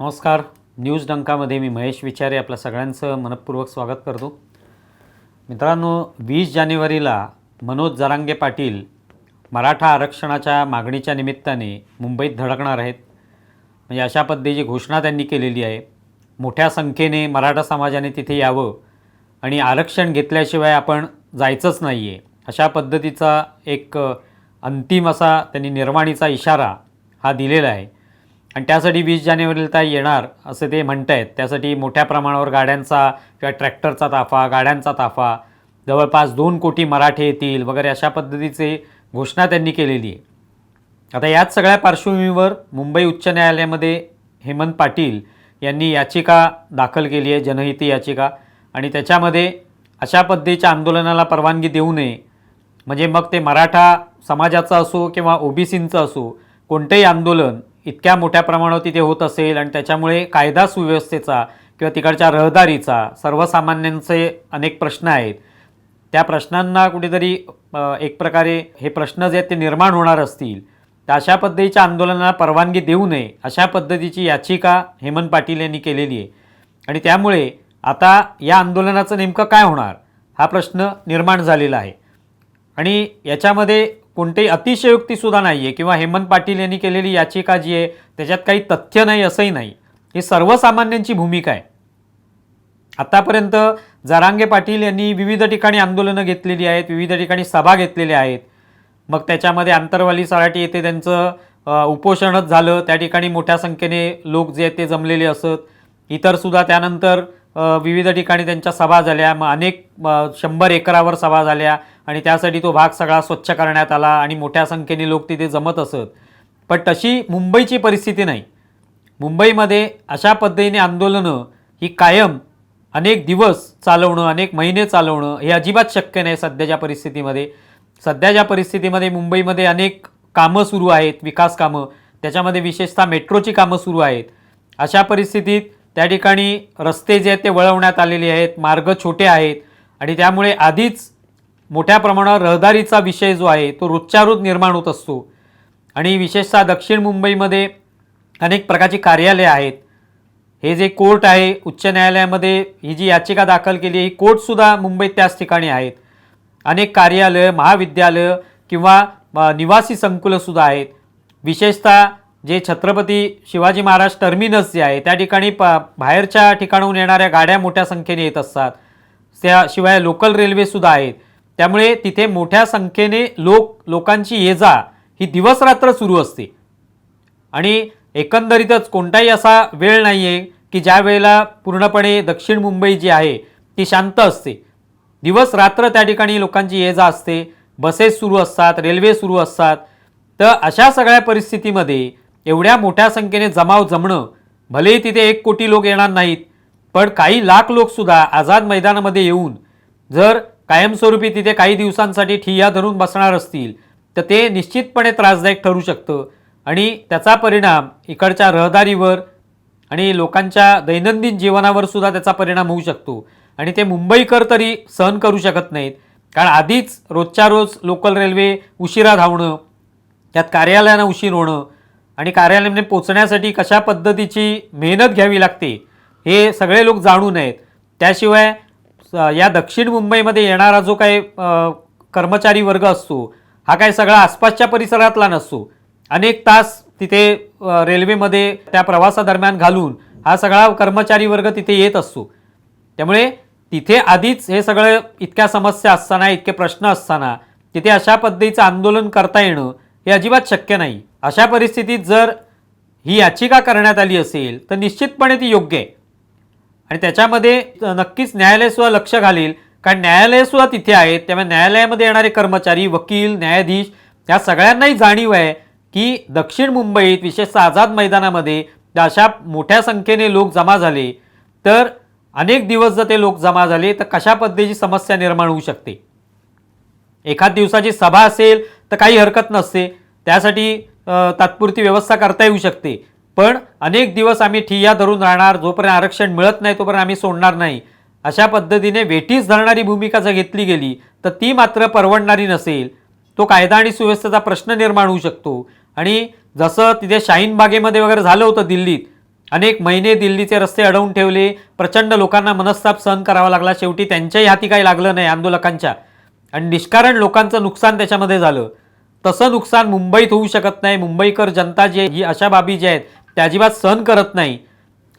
नमस्कार. न्यूज डंकामध्ये मी महेश विचारे आपल्या सगळ्यांचं मनपूर्वक स्वागत करतो. मित्रांनो वीस जानेवारीला मनोज जरांगे पाटील मराठा आरक्षणाच्या मागणीच्या निमित्ताने मुंबईत धडकणार आहेत. म्हणजे अशा पद्धतीची घोषणा त्यांनी केलेली आहे मोठ्या संख्येने मराठा समाजाने तिथे यावं आणि आरक्षण घेतल्याशिवाय आपण जायचंच नाही आहे अशा पद्धतीचा एक अंतिम असा त्यांनी निर्वाणीचा इशारा हा दिलेला आहे. आणि त्यासाठी वीस जानेवारीला येणार असं ते म्हणत आहेत त्यासाठी मोठ्या प्रमाणावर गाड्यांचा किंवा ट्रॅक्टरचा ताफा गाड्यांचा ताफा जवळपास दोन कोटी मराठे येतील वगैरे अशा पद्धतीचे घोषणा त्यांनी केलेली आहे. आता याच सगळ्या पार्श्वभूमीवर मुंबई उच्च न्यायालयामध्ये हेमंत पाटील यांनी याचिका दाखल केली आहे जनहिती याचिका. आणि त्याच्यामध्ये अशा पद्धतीच्या आंदोलनाला परवानगी देऊ नये म्हणजे मग ते मराठा समाजाचं असो किंवा ओबीसींचं असो कोणतंही आंदोलन इतक्या मोठ्या प्रमाणावर तिथे होत असेल आणि त्याच्यामुळे कायदा सुव्यवस्थेचा किंवा तिकडच्या रहदारीचा सर्वसामान्यांचे अनेक प्रश्न आहेत. त्या प्रश्नांना कुठेतरी एक प्रकारे हे प्रश्न जे आहेत ते निर्माण होणार असतील. तर अशा पद्धतीच्या आंदोलनाला परवानगी देऊ नये अशा पद्धतीची याचिका हेमंत पाटील यांनी केलेली आहे. आणि त्यामुळे आता या आंदोलनाचं नेमकं काय होणार? हा प्रश्न निर्माण झालेला आहे. आणि याच्यामध्ये कोणतेही अतिशयोक्तीसुद्धा नाही आहे किंवा हेमंत पाटील यांनी केलेली याचिका जी आहे त्याच्यात काही तथ्य नाही असंही नाही. ही सर्वसामान्यांची भूमिका आहे. आत्तापर्यंत जरांगे पाटील यांनी विविध ठिकाणी आंदोलनं घेतलेली आहेत विविध ठिकाणी सभा घेतलेल्या आहेत. मग त्याच्यामध्ये आंतरवाली सराटी येथे त्यांचं उपोषणच झालं. त्या ठिकाणी मोठ्या संख्येने लोक जे आहेत ते जमलेले असत. इतरसुद्धा त्यानंतर विविध ठिकाणी त्यांच्या सभा झाल्या मग अनेक शंभर एकरावर सभा झाल्या आणि त्यासाठी तो भाग सगळा स्वच्छ करण्यात आला आणि मोठ्या संख्येने लोक तिथे जमत असत. पण तशी मुंबईची परिस्थिती नाही. मुंबईमध्ये अशा पद्धतीने आंदोलनं ही कायम अनेक दिवस चालवणं अनेक महिने चालवणं हे अजिबात शक्य नाही सध्याच्या परिस्थितीमध्ये. सध्याच्या परिस्थितीमध्ये मुंबईमध्ये अनेक कामं सुरू आहेत विकास कामं. त्याच्यामध्ये विशेषतः मेट्रोची कामं सुरू आहेत. अशा परिस्थितीत त्या ठिकाणी रस्ते जे आहेत ते वळवण्यात आलेले आहेत मार्ग छोटे आहेत आणि त्यामुळे आधीच मोठ्या प्रमाणावर रहदारीचा विषय जो आहे तो रोजच्या रोज निर्माण होत असतो. आणि विशेषतः दक्षिण मुंबईमध्ये अनेक प्रकारची कार्यालये आहेत. हे जे कोर्ट आहे उच्च न्यायालयामध्ये ही जी याचिका दाखल केली आहे ही कोर्टसुद्धा मुंबईत त्याच ठिकाणी आहेत. अनेक कार्यालयं महाविद्यालय किंवा निवासी संकुलंसुद्धा आहेत. विशेषतः जे छत्रपती शिवाजी महाराज टर्मिनस जे आहे त्या ठिकाणी प बाहेरच्या ठिकाणाहून येणाऱ्या गाड्या मोठ्या संख्येने येत असतात. त्याशिवाय लोकल रेल्वेसुद्धा आहेत. त्यामुळे तिथे मोठ्या संख्येने लोक लोकांची ये जा ही दिवसरात्र सुरू असते. आणि एकंदरीतच कोणताही असा वेळ नाही आहे की ज्या वेळेला पूर्णपणे दक्षिण मुंबई जी आहे ती शांत असते. दिवस रात्र त्या ठिकाणी लोकांची ये जा असते. बसेस सुरू असतात रेल्वे सुरू असतात. तर अशा सगळ्या परिस्थितीमध्ये एवढ्या मोठ्या संख्येने जमाव जमणं भलेही तिथे एक कोटी लोक येणार नाहीत पण काही लाख लोकसुद्धा आझाद मैदानामध्ये येऊन जर कायमस्वरूपी तिथे काही दिवसांसाठी ठिय्या धरून बसणार असतील तर ते निश्चितपणे त्रासदायक ठरू शकतं. आणि त्याचा परिणाम इकडच्या रहदारीवर आणि लोकांच्या दैनंदिन जीवनावर सुद्धा त्याचा परिणाम होऊ शकतो. आणि ते मुंबईकर तरी सहन करू शकत नाहीत कारण आधीच रोजच्या रोज लोकल रेल्वे उशिरा धावणं त्यात कार्यालयांना उशीर होणं आणि कार्यालयामध्ये म्हणजे पोचण्यासाठी कशा पद्धतीची मेहनत घ्यावी लागते हे सगळे लोक जाणून आहेत. त्याशिवाय या दक्षिण मुंबईमध्ये येणारा जो काही कर्मचारी वर्ग असतो हा काय सगळा आसपासच्या परिसरातला नसतो. अनेक तास तिथे रेल्वेमध्ये त्या प्रवासादरम्यान घालून हा सगळा कर्मचारी वर्ग तिथे येत असतो. त्यामुळे तिथे आधीच हे सगळं इतक्या समस्या असताना इतके प्रश्न असताना तिथे अशा पद्धतीचं आंदोलन करता येणं हे अजिबात शक्य नाही. अशा परिस्थितीत जर ही याचिका करण्यात आली असेल तर निश्चितपणे ती योग्य आहे. आणि त्याच्यामध्ये नक्कीच न्यायालयसुद्धा लक्ष घालेल कारण न्यायालयसुद्धा तिथे आहेत त्यामुळे न्यायालयामध्ये येणारे कर्मचारी वकील न्यायाधीश या सगळ्यांनाही जाणीव आहे की दक्षिण मुंबईत विशेषतः आझाद मैदानामध्ये अशा मोठ्या संख्येने लोक जमा झाले तर अनेक दिवस जर ते लोक जमा झाले तर कशा पद्धतीची समस्या निर्माण होऊ शकते? एखाद दिवसाची सभा असेल तर काही हरकत नसते. त्यासाठी तात्पुरती व्यवस्था करता येऊ शकते. पण अनेक दिवस आम्ही ठिय्या धरून राहणार जोपर्यंत आरक्षण मिळत नाही तोपर्यंत आम्ही सोडणार नाही. अशा पद्धतीने वेठीस धरणारी भूमिका जर घेतली गेली तर ती मात्र परवडणारी नसेल. तो कायदा आणि सुव्यवस्थेचा प्रश्न निर्माण होऊ शकतो. आणि जसं तिथे शाहीन बागेमध्ये वगैरे झालं होतं दिल्लीत अनेक महिने दिल्लीचे रस्ते अडवून ठेवले प्रचंड लोकांना मनस्ताप सहन करावा लागला शेवटी त्यांच्याही हाती काही लागलं नाही आंदोलकांच्या. आणि निष्कारण लोकांचं नुकसान त्याच्यामध्ये झालं. तसं नुकसान मुंबईत होऊ शकत नाही. मुंबईकर जनता जी आहे, ही अशा बाबी ज्या आहेत त्या अजिबात सहन करत नाही.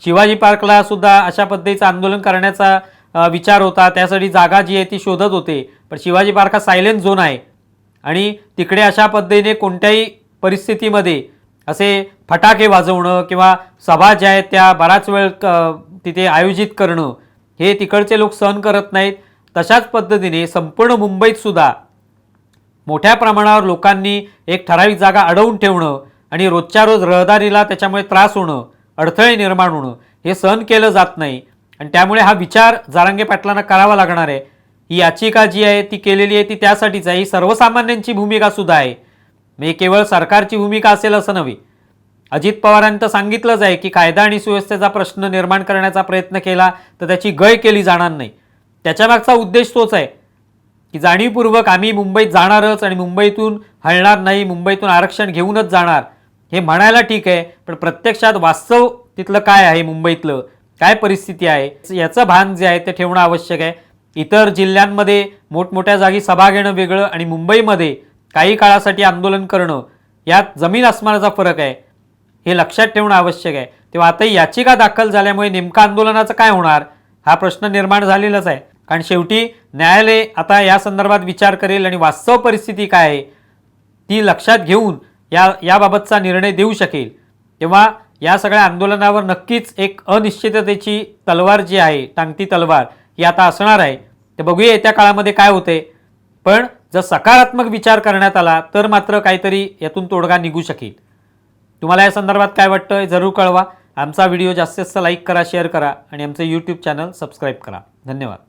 शिवाजी पार्कला सुद्धा अशा पद्धतीचं आंदोलन करण्याचा विचार होता. त्यासाठी जागा जी आहे ती शोधत होते. पण शिवाजी पार्क हा सायलेंट झोन आहे. आणि तिकडे अशा पद्धतीने कोणत्याही परिस्थितीमध्ये असे फटाके वाजवणं किंवा सभा ज्या आहेत त्या बराच वेळ क- तिथे आयोजित करणं हे तिकडचे लोक सहन करत नाहीत. तशाच पद्धतीने संपूर्ण मुंबईत सुद्धा मोठ्या प्रमाणावर लोकांनी एक ठराविक जागा अडवून ठेवणं आणि रोजच्या रोज रहदारीला त्याच्यामुळे त्रास होणं अडथळे निर्माण होणं हे सहन केलं जात नाही. आणि त्यामुळे हा विचार जारांगे पाटलांना करावा लागणार आहे. ही याचिका जी आहे ती केलेली आहे ती त्यासाठीच आहे. ही सर्वसामान्यांची भूमिका सुद्धा आहे. म्हणजे केवळ सरकारची भूमिका असेल असं नव्हे. अजित पवारांनी तर सांगितलंच आहे की कायदा आणि सुव्यवस्थेचा प्रश्न निर्माण करण्याचा प्रयत्न केला तर त्याची गय केली जाणार नाही. त्याच्यामागचा उद्देश तोच आहे. की जाणीवपूर्वक आम्ही मुंबईत जाणारच आणि मुंबईतून हलणार नाही मुंबईतून आरक्षण घेऊनच जाणार हे म्हणायला ठीक आहे पण प्रत्यक्षात वास्तव तिथलं काय आहे मुंबईतलं? काय परिस्थिती आहे? याचं भान जे आहे ते ठेवणं आवश्यक आहे. इतर जिल्ह्यांमध्ये मोठमोठ्या जागी सभा घेणं वेगळं आणि मुंबईमध्ये काही काळासाठी आंदोलन करणं यात जमीन आसमानाचा फरक आहे हे लक्षात ठेवणं आवश्यक आहे. तेव्हा आता याचिका दाखल झाल्यामुळे नेमकं आंदोलनाचं काय होणार? हा प्रश्न निर्माण झालेलाच आहे. कारण शेवटी न्यायालय आता या संदर्भात विचार करेल आणि वास्तव परिस्थिती काय आहे ती लक्षात घेऊन या याबाबतचा निर्णय देऊ शकेल. तेव्हा या सगळ्या आंदोलनावर नक्कीच एक अनिश्चिततेची तलवार जी आहे टांगती तलवार ही आता असणार आहे. ते बघूया येत्या काळामध्ये काय होते. पण जर सकारात्मक विचार करण्यात आला तर मात्र काहीतरी यातून तोडगा निघू शकेल. तुम्हाला या संदर्भात काय वाटतं जरूर कळवा. आमचा व्हिडिओ जास्तीत जास्त लाईक करा शेअर करा आणि आमचं यूट्यूब चॅनल सबस्क्राईब करा. धन्यवाद.